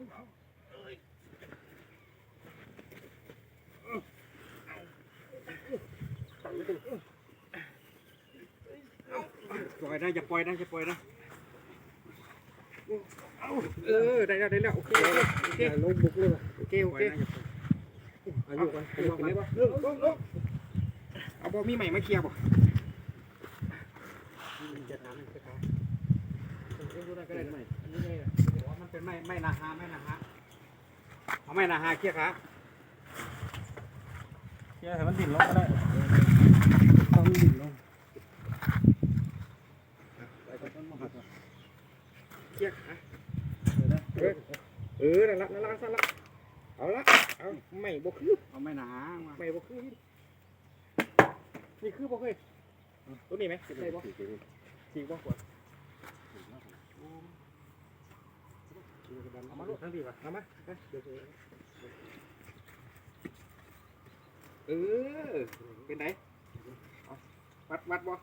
ปล่อยนะอย่าปล่อยนะอย่าปล่อยนะเอาเออได้แล้วได้แล้วโอเคโอเคลงบุกเลยโอเคโอเคอาปล่อยอายุกันเอาไปไหนวะเอาบ่มีใหม่มาเคลียร์บ่จะถามให้ครับดูได้ก็ได้ไหมอันนี้เลยว่ามัน เป็นไม้ไม้นาฮาไม้นาฮาเอาไม้นาฮาเคลียร์ขาแค่ให้มันดิ่นลงก็ได้ต้องดิ่นลงเคลียร์ขาเออนั่นละนั่นละนั่นละเอาละเอาไม่บ่คือเอาไม่หนามาไม่บ่คือนี่คือบ่เคยตัวนี้ไหมได้บ่สีบ่กว่า เอามาลูกทั้งทีป่ะเอามาเดี๋ยวเออ เป็นไงวัดวัดบ่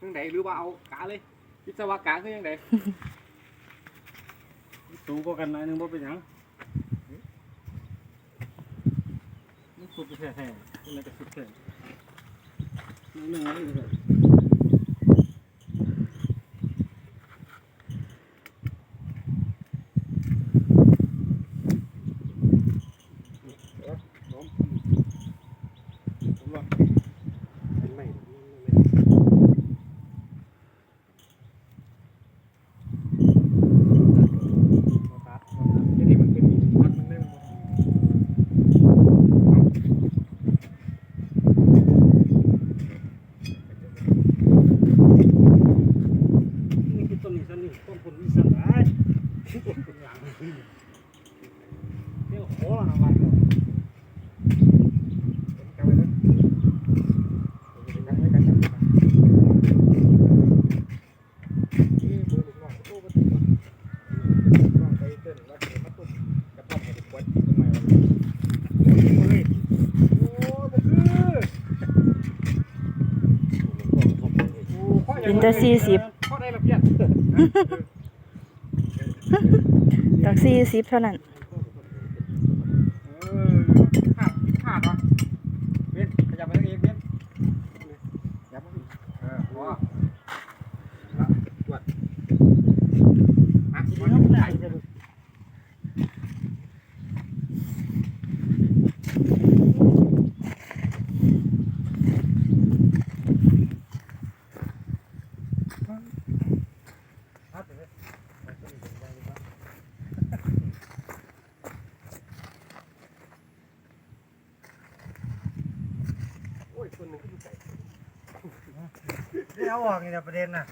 ทั้งไหนหรือว่าเอากาเลยวิศวกะคือยังไงสูงกว่ากันหน่อยนึงบ่เป็นหยังมันสุดแท้ๆนี่ก็สุดแท้นี่นึงอันนี้ก็เป็นไม่ ตัด ทีนี้มันเป็นวัดมันได้มัน นี่คือต้นนี้ต้นนี้ต้นผลวิสัยได้เป็นอย่างเดี๋ยวโหละนะวันเดียว กลับไปเลยกลับไปกันกลับไปกันนี่บูลูกน้องตู้ก็ติดน้องไปเต้นวัดเดี๋ยวมาตุ้มกระท่อมให้เด็กวัดกินทำไมวะโอ้ยโอ้บ่คือโอ้ข้อใหญ่ กินแต่สี่สิบข้อใดละเพี้ยนจากสี่สิบเท่านั้น เออขาดขาดวะเวียนขยับไปทางนี้เวียนขยับมาอีกเออพอละจวดอะมาใหญ่โอ้ย คนหนึ่งก็อยู่ไกลนี่เอาออกนี่นะประเด็นน่ะ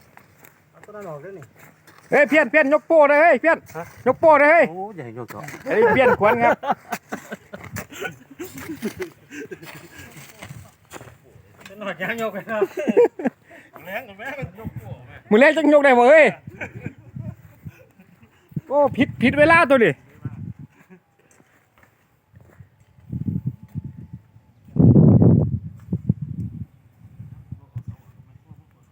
เอาต้นนั้นออกด้วยนี่เฮ้ยเพี้ยนเพี้ยนยกโป้เลยเฮ้ยเพี้ยนยกโป้เลยเฮ้ยโอ้ยอย่าให้ยกต่อไอ้เพี้ยนขวัญครับเป็นหนอดยางยกกันนะแรงกับแม่มันยกหัวแม่มือแรกจังยกได้บ่เฮ้ยโอ้ผิดผิดเวลาตัวดิ